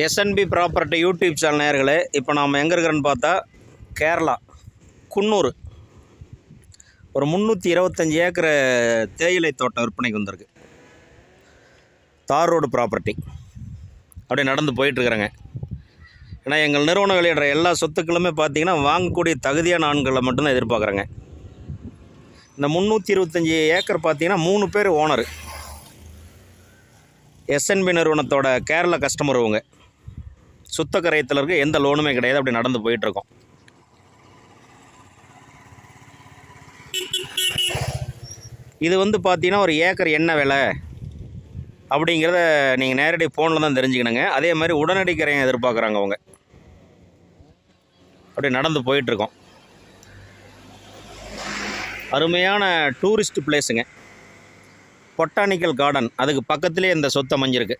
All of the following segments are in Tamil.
எஸ்என்பி ப்ராப்பர்ட்டி யூடியூப் சேனல் நேர்களே இப்போ நாம் எங்கே இருக்கிறோன்னு பார்த்தா கேரளா குன்னூர். ஒரு முந்நூற்றி இருபத்தஞ்சி ஏக்கர் தேயிலை தோட்டம் விற்பனைக்கு வந்திருக்கு. தார் ரோடு ப்ராப்பர்ட்டி அப்படியே நடந்து போயிட்டுருக்குறேங்க ஏன்னா எங்கள் நிறுவனம் வெளியிடுற எல்லா சொத்துக்களுமே பார்த்தீங்கன்னா வாங்கக்கூடிய தகுதியான ஆண்களை மட்டும்தான் எதிர்பார்க்குறேங்க. இந்த முந்நூற்றி இருபத்தஞ்சி ஏக்கர் பார்த்திங்கன்னா மூணு பேர் ஓனர் எஸ்என்பி நிறுவனத்தோட கேரளா கஸ்டமர் இவங்க. சுத்த கரையத்தில் இருக்க எந்த லோனுமே கிடையாது. அப்படி நடந்து போயிட்டுருக்கோம். இது வந்து பார்த்தீங்கன்னா ஒரு ஏக்கர் என்ன விலை அப்படிங்கிறத நீங்கள் நேரடி ஃபோனில் தான் தெரிஞ்சுக்கணுங்க. அதே மாதிரி உடனடி கரையை எதிர்பார்க்குறாங்க அவங்க. அப்படி நடந்து போயிட்டுருக்கோம். அருமையான டூரிஸ்ட் பிளேஸுங்க பொட்டானிக்கல் கார்டன் அதுக்கு பக்கத்துலேயே இந்த சொத்து அமைஞ்சிருக்கு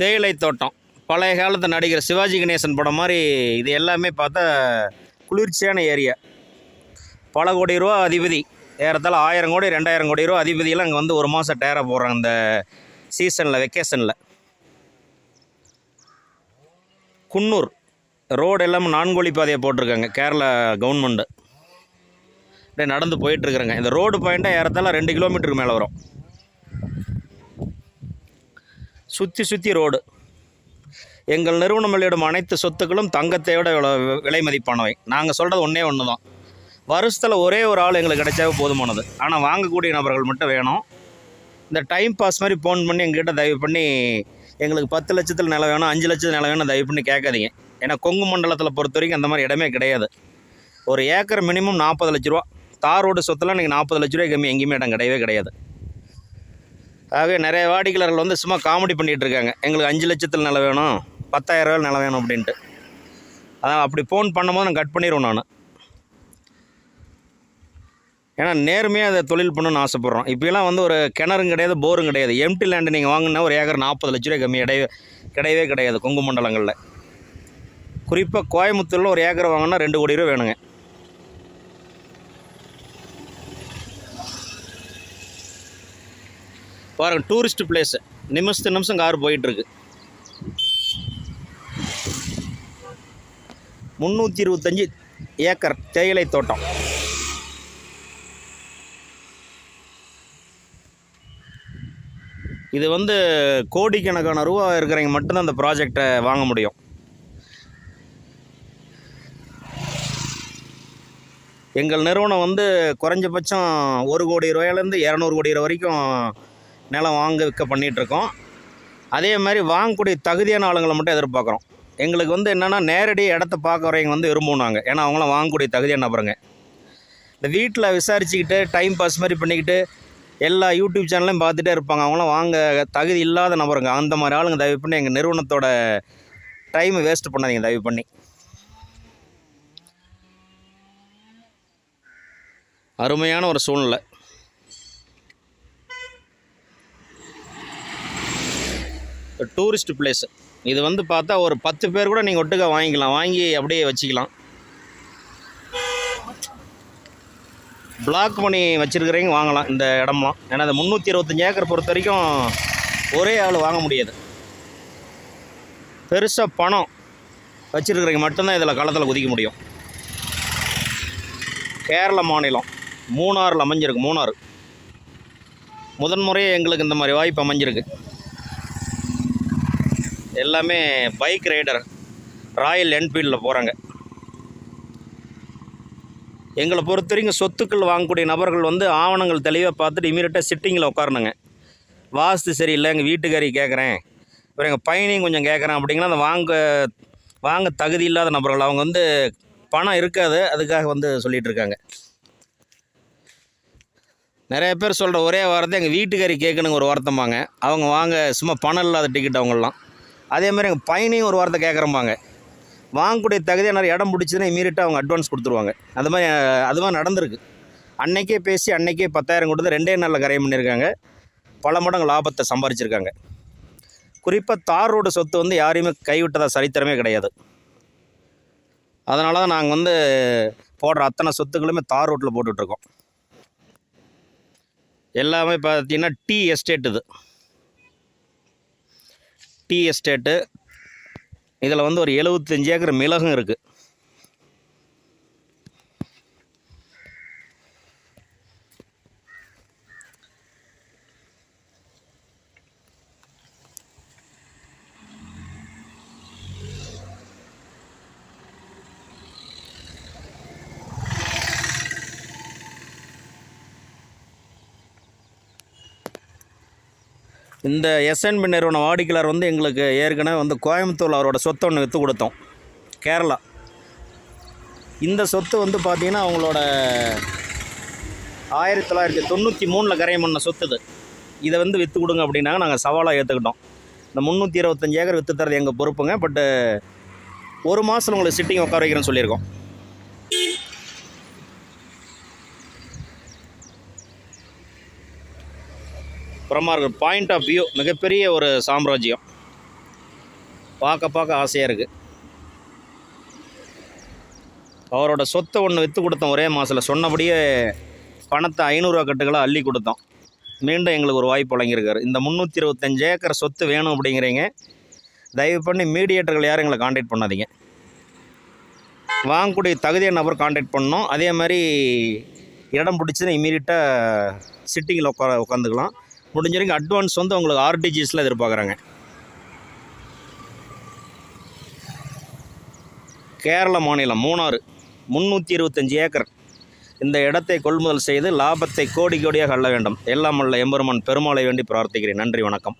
தேயிலை தோட்டம். பழைய காலத்து நடிகர் சிவாஜி கணேசன் படம் மாதிரி இது எல்லாமே பார்த்தா குளிர்ச்சியான ஏரியா. பல கோடி ரூபா அதிபதி. ஏறத்தால் ஆயிரம் கோடி ரெண்டாயிரம் கோடி ரூபா அதிபதியெல்லாம் இங்கே வந்து ஒரு மாதம் டேரா போடுறாங்க இந்த சீசனில் வெக்கேஷனில் குன்னூர். ரோடு எல்லாம் நான்கோழி பாதையை போட்டிருக்காங்க கேரளா கவர்மெண்ட்டு அப்படியே நடந்து போயிட்டுருக்குறேங்க இந்த ரோடு பாயிண்ட்டாக ஏறத்தால ரெண்டு கிலோமீட்டருக்கு மேலே வரும். சுற்றி சுற்றி ரோடு. எங்கள் நிறுவனம் வெளியிடும் அனைத்து சொத்துக்களும் தங்கத்தையோட வில- விலை மதிப்பானவை. நாங்கள் சொல்கிறது ஒன்றே ஒன்று தான் வருஷத்தில் ஒரே ஒரு ஆள் எங்களுக்கு கிடைச்சாவே போதுமானது. ஆனால் வாங்கக்கூடிய நபர்கள் மட்டும் வேணும். இந்த டைம் பாஸ் மாதிரி ஃபோன் பண்ணி எங்ககிட்ட தயவு பண்ணி எங்களுக்கு பத்து லட்சத்தில் நிலம் வேணும் அஞ்சு லட்சத்தில் நிலம் வேணும் தயவு பண்ணி கேட்காதீங்க. ஏன்னா கொங்கு மண்டலத்தில் பொறுத்த வரைக்கும் அந்த மாதிரி இடமே கிடையாது. ஒரு ஏக்கர் மினிமம் நாற்பது லட்ச ரூபா. தார் ரோடு சொத்தெல்லாம் நீங்கள் நாற்பது லட்ச ரூபாய் கம்மி எங்கேயுமே இடம் கிடையவே கிடையாது. ஆகவே நிறைய வாடிக்கையாளர்கள் வந்து சும்மா காமெடி பண்ணிகிட்டு இருக்காங்க. எங்களுக்கு அஞ்சு லட்சத்தில் நில வேணும் பத்தாயிரரூவா நில வேணும் அப்படின்ட்டு. அதான் அப்படி ஃபோன் பண்ணும்போது நான் கட் பண்ணிடுவேன் நான். ஏன்னா நேர்மையாக அதை தொழில் பண்ணணும்னு ஆசைப்பட்றோம். இப்போலாம் வந்து ஒரு கிணறும் கிடையாது போரும் கிடையாது. எம்டி லேண்டு நீங்கள் வாங்கினா ஒரு ஏக்கர் நாற்பது லட்ச ரூபாய் கம்மி கிடையவே கிடையவே கிடையாது கொங்கு மண்டலங்களில். குறிப்பாக கோயம்புத்தூரில் ஒரு ஏக்கர் வாங்கினா ரெண்டு கோடி ரூபா வேணுங்க. பாருங்கள் டூரிஸ்ட் பிளேஸு நிமிஷத்து நிமிஷம் கார் போயிட்டுருக்கு. முந்நூற்றி இருபத்தஞ்சி ஏக்கர் தேயிலை தோட்டம். இது வந்து கோடிக்கணக்கான ரூபா இருக்கிறவங்க மட்டும்தான் அந்த ப்ராஜெக்டை வாங்க முடியும். எங்கள் நிறுவனம் வந்து குறைஞ்சபட்சம் ஒரு கோடி ரூபாயிலேருந்து இரநூறு கோடி ரூபா வரைக்கும் நிலம் வாங்க விற்க பண்ணிகிட்ருக்கோம். அதே மாதிரி வாங்கக்கூடிய தகுதியான ஆளுங்களை மட்டும் எதிர்பார்க்குறோம். எங்களுக்கு வந்து என்னென்னா நேரடி இடத்த பார்க்குறவங்க வந்து விரும்புனாங்க. ஏன்னா அவங்களாம் வாங்கக்கூடிய தகுதியான நபருங்க இந்த வீட்டில் விசாரிச்சுக்கிட்டு டைம் பாஸ் மாதிரி பண்ணிக்கிட்டு எல்லா யூடியூப் சேனலையும் பார்த்துட்டே இருப்பாங்க. அவங்களாம் வாங்க தகுதி இல்லாத நபருங்க. அந்த மாதிரி ஆளுங்க தயவு பண்ணி எங்கள் நிறுவனத்தோட டைமை வேஸ்ட் பண்ணாதீங்க தயவு பண்ணி. அருமையான ஒரு சூழ்நிலை. டூரிஸ்ட் பிளேஸ் இது வந்து பார்த்தா ஒரு பத்து பேர் கூட நீங்கள் ஒட்டுக்கா வாங்கிக்கலாம். வாங்கி அப்படியே வச்சுக்கலாம். பிளாக் பண்ணி வச்சுருக்கிறவங்க வாங்கலாம் இந்த இடம்லாம். ஏன்னா அந்த முந்நூற்றி இருபத்தஞ்சி ஏக்கர் பொறுத்த வரைக்கும் ஒரே ஆள் வாங்க முடியாது. பெருசாக பணம் வச்சுருக்கிறவங்க மட்டும்தான் இதில் களத்தில் குதிக்க முடியும். கேரள மாநிலம். மூணாறில் அமைஞ்சிருக்கு மூணாறு. முதன்முறையே எங்களுக்கு இந்த மாதிரி வாய்ப்பு அமைஞ்சிருக்கு. எல்லாமே பைக் ரைடர் ராயல் என்ஃபீல்டில் போகிறாங்க எங்களை பொறுத்த வரைக்கும் சொத்துக்கள் வாங்கக்கூடிய நபர்கள் வந்து ஆவணங்கள் தெளிவாக பார்த்துட்டு இமீடியட்டாக சிட்டிங்கில் உட்காரணுங்க. வாஸ்து சரியில்லை எங்கள் வீட்டுக்காரி கேட்குறேன் அப்புறம் எங்கள் பையனையும் கொஞ்சம் கேட்குறேன் அப்படிங்கன்னா அந்த வாங்க வாங்க தகுதி இல்லாத நபர்கள் அவங்க வந்து பணம் இருக்காது அதுக்காக வந்து சொல்லிகிட்டு இருக்காங்க. நிறைய பேர் சொல்கிற ஒரே வாரத்தை எங்கள் வீட்டுக்காரி கேட்கணுங்க ஒரு வார்த்தைம்பாங்க. அவங்க வாங்க சும்மா பணம் இல்லாத டிக்கெட் அவங்களாம் அதே மாதிரி எங்கள் பையனையும் ஒரு வாரத்தை கேட்குறம்பாங்க வாங்கக்கூடிய தகுதியாக நிறைய இடம் பிடிச்சதுன்னா இமீடியட்டாக அவங்க அட்வான்ஸ் கொடுத்துருவாங்க. அது மாதிரி அது மாதிரி நடந்திருக்கு. அன்னைக்கே பேசி அன்னைக்கே பத்தாயிரம் கொடுத்து ரெண்டே நாளில் கரையம் பண்ணியிருக்காங்க பல மடங்கு லாபத்தை சம்பாரிச்சிருக்காங்க. குறிப்பாக தார் ரோடு சொத்து வந்து யாரையுமே கைவிட்டதா சரித்திரமே கிடையாது. அதனால தான் நாங்கள் வந்து போடுற அத்தனை சொத்துக்களுமே தார் ரோட்டில் போட்டுட்ருக்கோம் எல்லாமே பார்த்தீங்கன்னா டீ எஸ்டேட் இது. Tea estate. இதில் வந்து ஒரு எழுபத்தஞ்சு ஏக்கர் மிளகும் இருக்குது இந்த எஸ்என்பி நிறுவன வாடிக்கையாளர் வந்து எங்களுக்கு ஏற்கனவே வந்து கோயம்புத்தூர் அவரோட சொத்தை ஒன்று விற்று கொடுத்தோம். கேரளா. இந்த சொத்து வந்து பார்த்திங்கன்னா அவங்களோட ஆயிரத்தி தொள்ளாயிரத்தி தொண்ணூற்றி மூணில் கரையம் பண்ண சொத்து இது. இதை வந்து விற்று கொடுங்க அப்படின்னாங்க. நாங்கள் சவாலாக ஏற்றுக்கிட்டோம் இந்த முந்நூற்றி இருபத்தஞ்சி ஏக்கர் விற்று தரது எங்கள் பொறுப்புங்க. பட்டு ஒரு மாதம் உங்களுக்கு சிட்டிங் உட்கார வைக்கிறேன்னு சொல்லியிருக்கோம். அப்புறமா இருக்கு பாயிண்ட் ஆஃப் வியூ மிகப்பெரிய ஒரு சாம்ராஜ்யம். பார்க்க பார்க்க ஆசையாக இருக்குது அவரோட சொத்தை ஒன்று விற்று கொடுத்தோம் ஒரே மாதத்தில் சொன்னபடியே பணத்தை ஐநூறுரூவா கட்டுகளை அள்ளி கொடுத்தோம். மீண்டும் எங்களுக்கு ஒரு வாய்ப்பு வழங்கியிருக்காரு. இந்த முந்நூற்றி இருபத்தஞ்சு ஏக்கர் சொத்து வேணும் அப்படிங்கிறீங்க. தயவு பண்ணி மீடியேட்டர்கள் யாரும் எங்களை காண்டாக்ட் பண்ணாதீங்க. வாங்கக்கூடிய தகுதியான நபர் காண்டாக்ட் பண்ணோம் அதே மாதிரி இடம் பிடிச்சது இம்மீடியட்டாக சிட்டிங்கில் உட்கா உட்காந்துக்கலாம் முடிஞ்ச அட்வான்ஸ் வந்து உங்களுக்கு ஆர்டிஜிஸில் எதிர்பார்க்குறாங்க. கேரள மாநிலம் மூணாறு முந்நூற்றி இருபத்தஞ்சி ஏக்கர். இந்த இடத்தை கொள்முதல் செய்து லாபத்தை கோடி கோடியாக அள்ள வேண்டும். எல்லாம் உள்ள எம்பெருமான் பெருமாளை வேண்டி பிரார்த்திக்கிறேன். நன்றி வணக்கம்.